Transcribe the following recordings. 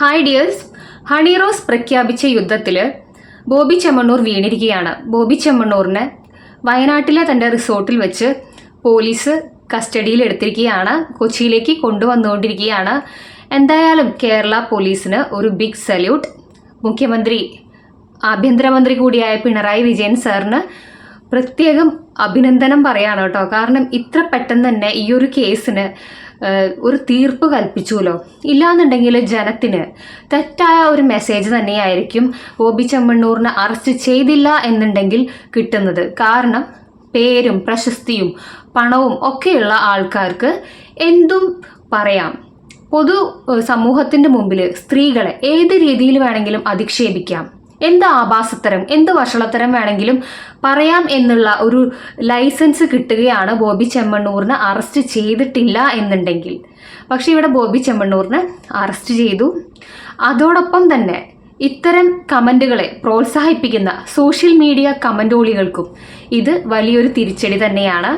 Hi dears Honey Rose പ്രഖ്യാപിച്ച യുദ്ധത്തിൽ ബോബി ചെമ്മണ്ണൂർ വീണിരിക്കുകയാണ്. ബോബി ചെമ്മണ്ണൂറിനെ വയനാട്ടിലെ തന്റെ റിസോർട്ടിൽ വെച്ച് പോലീസ് കസ്റ്റഡിയിൽ എടുത്തിരിക്കുകയാണ്. കൊച്ചിയിലേക്ക് കൊണ്ടുവന്നുകൊണ്ടിരിക്കുകയാണ്. എന്തായാലും കേരള പോലീസിന് ഒരു ബിഗ് സല്യൂട്ട് മുഖ്യമന്ത്രി ആഭ്യന്തരമന്ത്രി കൂടിയായ പിണറായി വിജയൻ സാറിന് പ്രത്യേകം അഭിനന്ദനം പറയാണ് കേട്ടോ. കാരണം ഇത്ര പെട്ടെന്ന് തന്നെ ഈ ഒരു കേസിന് ഒരു തീർപ്പ് കൽപ്പിച്ചുല്ലോ. ഇല്ലാന്നുണ്ടെങ്കിൽ ജനത്തിന് തെറ്റായ ഒരു മെസ്സേജ് തന്നെയായിരിക്കും ബോബി ചെമ്മണ്ണൂറിനെ അറസ്റ്റ് ചെയ്തില്ല എന്നുണ്ടെങ്കിൽ കിട്ടുന്നത്. കാരണം പേരും പ്രശസ്തിയും പണവും ഒക്കെയുള്ള ആൾക്കാർക്ക് എന്തും പറയാം. പൊതു സമൂഹത്തിന്റെ മുമ്പിൽ സ്ത്രീകളെ ഏത് രീതിയിൽ വേണമെങ്കിലും അധിക്ഷേപിക്കാം. എന്ത് ആഭാസത്തരം എന്ത് വഷളത്തരം വേണമെങ്കിലും പറയാം എന്നുള്ള ഒരു ലൈസൻസ് കിട്ടുകയാണ് ബോബി ചെമ്മണ്ണൂറിനെ അറസ്റ്റ് ചെയ്തിട്ടില്ല എന്നുണ്ടെങ്കിൽ. പക്ഷെ ഇവിടെ ബോബി ചെമ്മണ്ണൂറിനെ അറസ്റ്റ് ചെയ്തു. അതോടൊപ്പം തന്നെ ഇത്തരം കമന്റുകളെ പ്രോത്സാഹിപ്പിക്കുന്ന സോഷ്യൽ മീഡിയ കമന്റോളികൾക്കും ഇത് വലിയൊരു തിരിച്ചടി തന്നെയാണ്.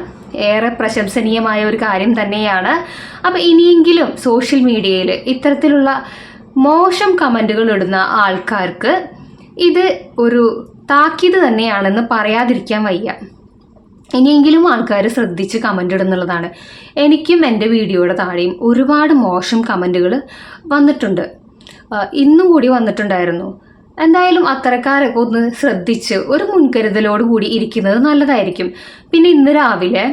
ഏറെ പ്രശംസനീയമായ ഒരു കാര്യം തന്നെയാണ്. അപ്പം ഇനിയെങ്കിലും സോഷ്യൽ മീഡിയയിൽ ഇത്തരത്തിലുള്ള മോശം കമന്റുകൾ ഇടുന്ന ആൾക്കാർക്ക് ഇത് ഒരു താക്കീത് തന്നെയാണെന്ന് പറയാതിരിക്കാൻ വയ്യ. ഇനിയെങ്കിലും ആൾക്കാർ ശ്രദ്ധിച്ച് കമന്റ് ഇടുന്നുള്ളതാണ്. എനിക്കും എന്റെ വീഡിയോയുടെ താഴെയും ഒരുപാട് മോശം കമന്റുകൾ വന്നിട്ടുണ്ട്. ഇന്നും കൂടി വന്നിട്ടുണ്ടായിരുന്നു. എന്തായാലും അത്തരക്കാരൊക്കെ ഒന്ന് ശ്രദ്ധിച്ച് ഒരു മുൻകരുതലോട് കൂടി ഇരിക്കുന്നത് നല്ലതായിരിക്കും. പിന്നെ ഇന്ന് രാവിലെ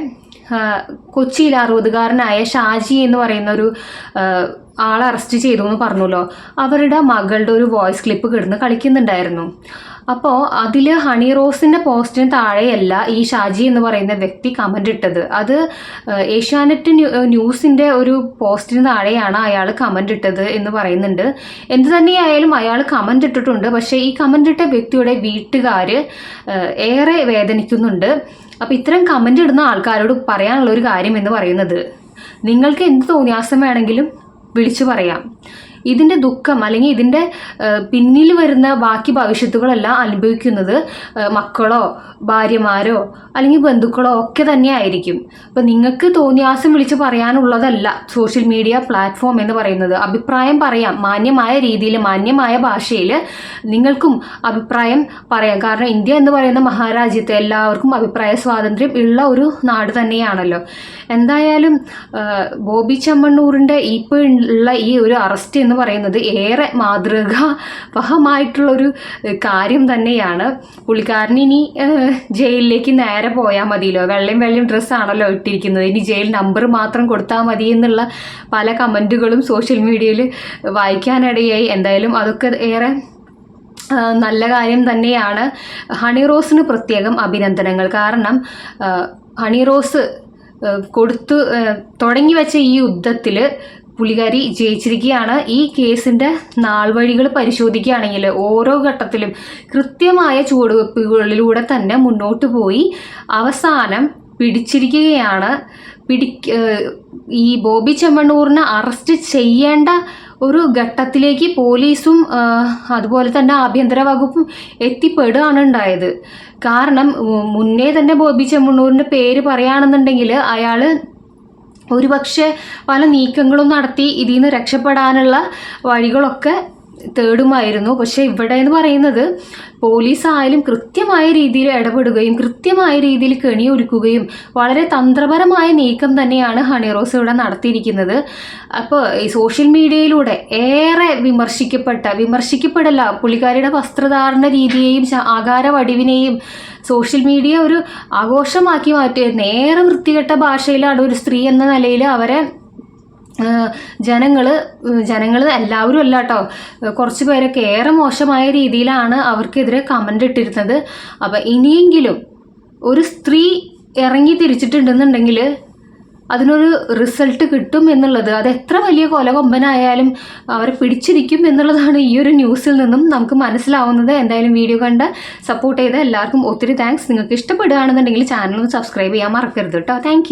കൊച്ചിയിൽ അറുപതുകാരനായ ഷാജി എന്ന് പറയുന്ന ഒരു ആളെ അറസ്റ്റ് ചെയ്തു എന്ന് പറഞ്ഞല്ലോ. അവരുടെ മകളുടെ ഒരു വോയിസ് ക്ലിപ്പ് കിടന്ന് കളിക്കുന്നുണ്ടായിരുന്നു. അപ്പോൾ അതിൽ ഹണി റോസിന്റെ പോസ്റ്റിന് താഴെയല്ല ഈ ഷാജി എന്ന് പറയുന്ന വ്യക്തി കമന്റ് ഇട്ടത്. അത് ഏഷ്യാനെറ്റ് ന്യൂ ന്യൂസിന്റെ ഒരു പോസ്റ്റിന് താഴെയാണ് അയാൾ കമന്റ് ഇട്ടത് എന്ന് പറയുന്നുണ്ട്. എന്ത് തന്നെയായാലും അയാൾ കമന്റ് ഇട്ടിട്ടുണ്ട്. പക്ഷേ ഈ കമന്റ് ഇട്ട വ്യക്തിയുടെ വീട്ടുകാർ ഏറെ വേദനിക്കുന്നുണ്ട്. അപ്പോൾ ഇത്തരം കമന്റ് ഇടുന്ന ആൾക്കാരോട് പറയാനുള്ള ഒരു കാര്യം എന്ന് പറയുന്നത് നിങ്ങൾക്ക് എന്ത് തോന്നിയാസം വേണമെങ്കിലും വിളിച്ചു പറയാം. ഇതിന്റെ ദുഃഖം അല്ലെങ്കിൽ ഇതിന്റെ പിന്നിൽ വരുന്ന ബാക്കി ഭവിഷ്യത്തുകളെല്ലാം അനുഭവിക്കുന്നത്. മക്കളോ ഭാര്യമാരോ അല്ലെങ്കിൽ ബന്ധുക്കളോ ഒക്കെ തന്നെ ആയിരിക്കും അപ്പം നിങ്ങൾക്ക് തോന്നിയാസം വിളിച്ച് പറയാനുള്ളതല്ല സോഷ്യൽ മീഡിയ പ്ലാറ്റ്ഫോം എന്ന് പറയുന്നത്. അഭിപ്രായം പറയാം. മാന്യമായ രീതിയിൽ മാന്യമായ ഭാഷയിൽ നിങ്ങൾക്കും അഭിപ്രായം പറയാം. കാരണം ഇന്ത്യ എന്ന് പറയുന്ന മഹാരാജ്യത്തെ എല്ലാവർക്കും അഭിപ്രായ സ്വാതന്ത്ര്യം ഉള്ള ഒരു നാട് തന്നെയാണല്ലോ. എന്തായാലും ബോബി ചമ്മണ്ണൂറിന്റെ ഇപ്പോൾ ഉള്ള ഈ ഒരു അറസ്റ്റ് എന്ന് പറയുന്നത് ഏറെ മാതൃകാപഹമായിട്ടുള്ളൊരു കാര്യം തന്നെയാണ്. പുള്ളിക്കാരൻ ഇനി ജയിലിലേക്ക് നേരെ പോയാൽ മതിയല്ലോ. വെള്ളയും വെള്ളയും ഡ്രസ്സാണല്ലോ ഇട്ടിരിക്കുന്നത്. ഇനി ജയിൽ നമ്പർ മാത്രം കൊടുത്താൽ മതി എന്നുള്ള പല കമന്റുകളും സോഷ്യൽ മീഡിയയിൽ വായിക്കാനിടയായി. എന്തായാലും അതൊക്കെ ഏറെ നല്ല കാര്യം തന്നെയാണ്. ഹണി റോസിന് പ്രത്യേകം അഭിനന്ദനങ്ങൾ. കാരണം ഹണി റോസ് കൊടുത്തു തുടങ്ങി വെച്ച ഈ യുദ്ധത്തിൽ പുലികാരി ജയിച്ചിരിക്കുകയാണ്. ഈ കേസിന്റെ നാൾ വഴികൾ പരിശോധിക്കുകയാണെങ്കിൽ ഓരോ ഘട്ടത്തിലും കൃത്യമായ ചുവടുവെപ്പുകളിലൂടെ തന്നെ മുന്നോട്ട് പോയി അവസാനം പിടിച്ചിരിക്കുകയാണ്. പിടി ഈ ബോബി ചെമ്മണ്ണൂറിനെ അറസ്റ്റ് ചെയ്യേണ്ട ഒരു ഘട്ടത്തിലേക്ക് പോലീസും അതുപോലെ തന്നെ ആഭ്യന്തര വകുപ്പും എത്തിപ്പെടുകയാണ് ഉണ്ടായത്. കാരണം മുന്നേ തന്നെ ബോബി ചെമ്മണ്ണൂറിന്റെ പേര് പറയുകയാണെന്നുണ്ടെങ്കിൽ അയാൾ ഒരുപക്ഷെ പല നീക്കങ്ങളും നടത്തി ഇതിൽ നിന്ന് രക്ഷപ്പെടാനുള്ള വഴികളൊക്കെ തേടുമായിരുന്നു. പക്ഷെ ഇവിടെ എന്ന് പറയുന്നത് പോലീസ് ആയാലും കൃത്യമായ രീതിയിൽ ഇടപെടുകയും കൃത്യമായ രീതിയിൽ കെണിയൊരുക്കുകയും വളരെ തന്ത്രപരമായ നീക്കം തന്നെയാണ് ഹണിറോസ് ഇവിടെ നടത്തിയിരിക്കുന്നത്. അപ്പോൾ ഈ സോഷ്യൽ മീഡിയയിലൂടെ ഏറെ വിമർശിക്കപ്പെട്ട വിമർശിക്കപ്പെടല്ല പുള്ളിക്കാരിയുടെ വസ്ത്രധാരണ രീതിയെയും ആകാര വടിവിനെയും സോഷ്യൽ മീഡിയ ഒരു ആഘോഷമാക്കി മാറ്റിയ നേരെ വൃത്തികെട്ട ഭാഷയിലാണ് ഒരു സ്ത്രീ എന്ന നിലയിൽ അവരെ ജനങ്ങൾ ജനങ്ങൾ എല്ലാവരും അല്ല കേട്ടോ കുറച്ച് പേരൊക്കെ ഏറെ മോശമായ രീതിയിലാണ് അവർക്കെതിരെ കമന്റ് ഇട്ടിരുന്നത്. അപ്പം ഇനിയെങ്കിലും ഒരു സ്ത്രീ ഇറങ്ങി തിരിച്ചിട്ടുണ്ടെന്നുണ്ടെങ്കിൽ അതിനൊരു റിസൾട്ട് കിട്ടും എന്നുള്ളത് അത് എത്ര വലിയ കൊലകൊമ്പനായാലും അവരെ പിടിച്ചിരിക്കും എന്നുള്ളതാണ് ഈ ഒരു ന്യൂസിൽ നിന്നും നമുക്ക് മനസ്സിലാവുന്നത്. എന്തായാലും വീഡിയോ കണ്ട് സപ്പോർട്ട് ചെയ്ത എല്ലാവർക്കും ഒത്തിരി താങ്ക്സ് നിങ്ങൾക്ക് ഇഷ്ടപ്പെടുകയാണെന്നുണ്ടെങ്കിൽ ചാനൽ ഒന്ന് സബ്സ്ക്രൈബ് ചെയ്യാൻ മറക്കരുത് കേട്ടോ താങ്ക്